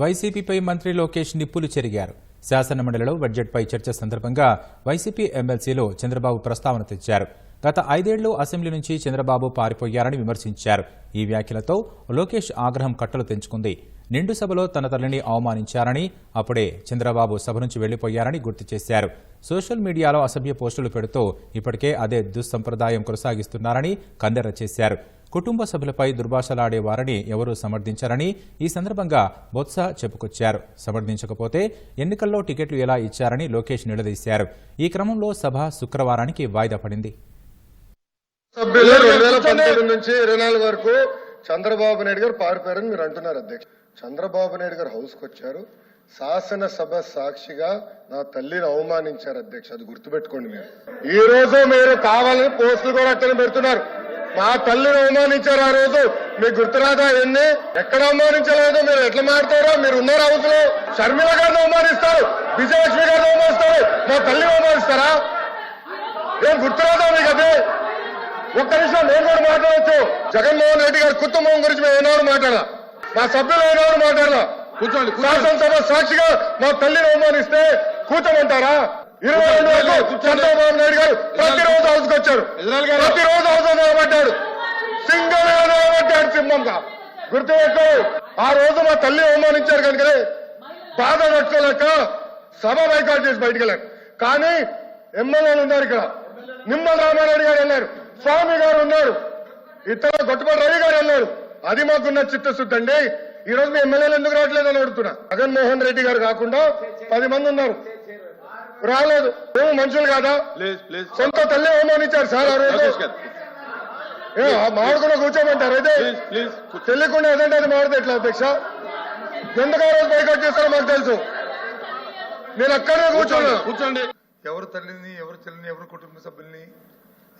వైసీపీపై మంత్రి లోకేష్ నిప్పులు చెరిగారు. శాసనమండలిలో బడ్జెట్పై చర్చ సందర్భంగా వైసీపీ ఎమ్మెల్సీలో చంద్రబాబు ప్రస్తావన తెచ్చారు. గత ఐదేళ్ళు అసెంబ్లీ నుంచి చంద్రబాబు పారిపోయారని విమర్శించారు. ఈ వ్యాఖ్యలతో లోకేష్ ఆగ్రహం కట్టలు తెంచుకుంది. నిండు సభలో తన తల్లిని అవమానించారని అప్పుడే చంద్రబాబు సభ నుంచి వెళ్ళిపోయారని గుర్తు చేశారు. సోషల్ మీడియాలో అసభ్య పోస్టులు పెడుతూ ఇప్పటికే అదే దుస్సంప్రదాయం కొనసాగిస్తున్నారని కందెర చేశారు. కుటుంబ సభ్యులపై దుర్భాషలాడేవారని ఎవరూ సమర్థించారని ఈ సందర్భంగా బొత్స చెప్పుకొచ్చారు. సమర్థించకపోతే ఎన్నికల్లో టికెట్లు ఎలా ఇచ్చారని లోకేష్ నిలదీశారు. ఈ క్రమంలో సభ శుక్రవారానికి వాయిదా పడింది. సభ్యులు రెండు వేల పంతొమ్మిది నుంచి ఇరవై నాలుగు వరకు చంద్రబాబు నాయుడు గారు పారిపోయారని మీరు అంటున్నారు అధ్యక్ష. చంద్రబాబు నాయుడు గారు హౌస్కు వచ్చారు. శాసనసభ సాక్షిగా నా తల్లిని అవమానించారు అధ్యక్ష. అది గుర్తుపెట్టుకోండి మీరు. ఈ రోజు మీరు కావాలని పోస్టులు కూడా అట్టని పెడుతున్నారు. మా తల్లిని అవమానించారు ఆ రోజు. మీకు గుర్తురాదా ఎన్ని ఎక్కడ అవమానించలేదు? మీరు ఎట్లా మాడతారో మీరు ఉన్నారు లో షర్మిల గారిని అవమానిస్తారు. విజయలక్ష్మి గారిని అవమానిస్తారు. మా తల్లిని అవమానిస్తారా? ఏం గుర్తురాదా మీకు అదే? ఒక్క నిమిషం నేను కూడా మాట్లాడవచ్చు జగన్మోహన్ రెడ్డి గారి కుటుంబం గురించి మేము ఏనాడు మాట్లాడాల? మా సభ్యులు ఏనాడు మాట్లాడాల? కూర్చోండి శాసనసభ సాక్షిగా మా తల్లిని అవమానిస్తే కూర్చోమంటారా? ఇరవై రెండు వరకు. చంద్రబాబు నాయుడు గారు ప్రతిరోజు గారు. ప్రతిరోజు లో నిలబడ్డాడు. సింగల్గా నిలబడ్డాడు సింహంగా. గుర్తుపెట్టు ఆ రోజు మా తల్లి అవమానించారు కనుకనే బాధ తట్టుకోలేక సభ బైకాట్ చేసి బయటికి వెళ్ళారు. కానీ ఎమ్మెల్యేలు ఉన్నారు ఇక్కడ. నిమ్మల రామారెడ్డి గారు వెళ్ళారు. స్వామి గారు ఉన్నారు. ఇతర గొట్టపాటి రవి గారు వెళ్ళారు. అది మాకున్న చిత్తశుద్ధి అండి. ఈ రోజు మీ ఎమ్మెల్యేలు ఎందుకు రావట్లేదు అని అడుగుతున్నా. జగన్మోహన్ రెడ్డి గారు కాకుండా పది మంది ఉన్నారు. రాలేదు. మేము మనుషులు కాదా? Please please. సొంత తల్లి అవమానించారు సార్ ఆ రోజు. మాడుకున్న కూర్చోమంటారు. అయితే తెలియకుండా ఏదంటే అది మాడితే ఎట్లా అధ్యక్ష. ఎందుకు ఆ రోజు బైకౌట్ చేస్తారో మాకు తెలుసు. నేను అక్కడే కూర్చోను కూర్చోండి. ఎవరు తల్లిని ఎవరు చెల్లిని ఎవరు కుటుంబ సభ్యుల్ని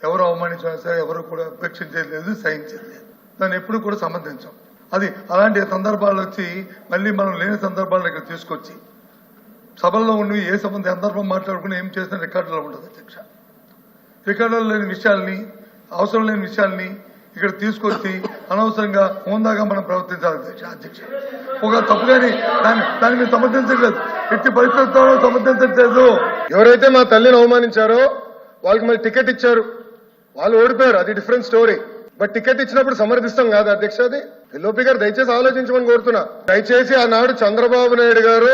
ఎవరు అవమానించినా సరే ఎవరు కూడా ఉపేక్షించేది లేదు సహించేది లేదు దాన్ని ఎప్పుడు కూడా సమర్థించాం అది అలాంటి సందర్భాలు వచ్చి మళ్ళీ మనం లేని సందర్భాలను ఇక్కడ తీసుకొచ్చి సభల్లో ఉండి ఏ సంబంధం సందర్భం మాట్లాడుకుని ఏం చేసిన రికార్డులో ఉండదు అధ్యక్ష. రికార్డులో లేని విషయాల్ని అవసరం లేని విషయాల్ని ఇక్కడ తీసుకొచ్చి అనవసరంగా హోందాగా మనం ప్రవర్తించాలి అధ్యక్ష అధ్యక్ష. ఒక తప్పు దాన్ని దాన్ని మేము సమర్థించట్లేదు. ఎట్టి పరిస్థితుల్లో సమర్థించట్లేదు. ఎవరైతే మా తల్లిని అవమానించారో వాళ్ళకి మరి టికెట్ ఇచ్చారు. వాళ్ళు ఓడిపోయారు. అది డిఫరెంట్ స్టోరీ బట్ టికెట్ ఇచ్చినప్పుడు సమర్థిస్తాం కాదు అధ్యక్ష అది? ఎల్ఓపి గారు దయచేసి ఆలోచించమని కోరుతున్నా. దయచేసి ఆనాడు చంద్రబాబు నాయుడు గారు